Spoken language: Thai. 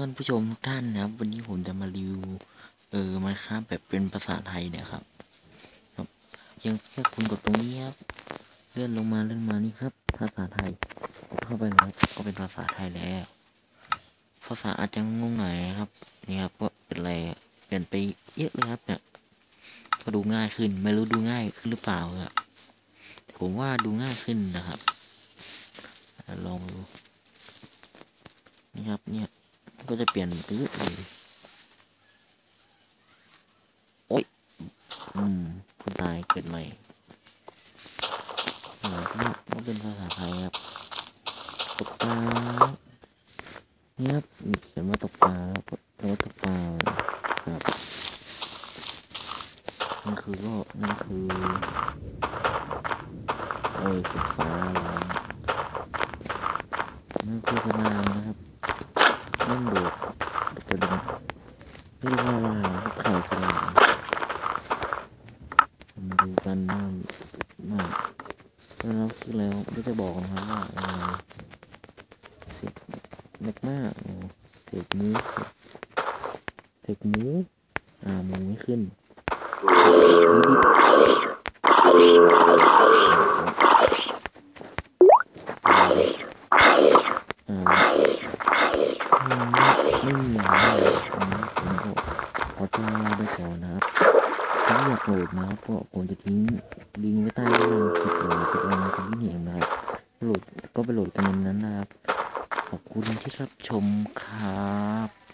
ท่านผู้ชมทุกท่านนะครับ วันนี้ผมจะมารีวิวเออมาครับแบบเป็นภาษาไทยเนี่ยครับ ครับยังแค่คุณกดตรงนี้ครับ เลื่อนลงมาเลื่อนมานี่ครับ ภาษาไทยกดเข้าไปแล้วก็เป็นภาษาไทยแล้ว ภาษาอาจจะงงหน่อยครับ นี่ครับว่าเป็นอะไรเปลี่ยนไปเยอะเลยครับเนี่ยก็ดูง่ายขึ้น ไม่รู้ดูง่ายขึ้นหรือเปล่าครับผมว่าดูง่ายขึ้นนะครับลองดูนี่ครับเนี่ย ก็จะเปลี่ยนไปเยอะเลยโอ๊ยอืม คนตายเกิดใหม่อ่านี่ก็เป็นภาษาไทยครับ ตกปลาเนี่ยครับเขียนว่าตกปลาแล้วก็แปลว่าตกปลาครับนั่นคือก็นั่นคือโอ้ยตกปลานั่นคือสนามนะครับ เล่นโดดกระดิ่ง เรียกว่าอะไรครับไข่สลามมาดูกันว่าว่าแล้วคือแล้วไม่จะบอกนะครับว่าอะไรเสียมากมากเสียหมูเสียหมูอ่าหมูไม่ขึ้นอ่าอืมไม่มีอะไร อยากโหลดนะครับก็ผมจะทิ้งลิงก์ไว้ใต้ล่างคลิปเลยคลิปอะไรนะครับที่เห็นนะครับโหลดก็ไปโหลดกันในนั้นนะครับ ขอบคุณที่รับชมครับ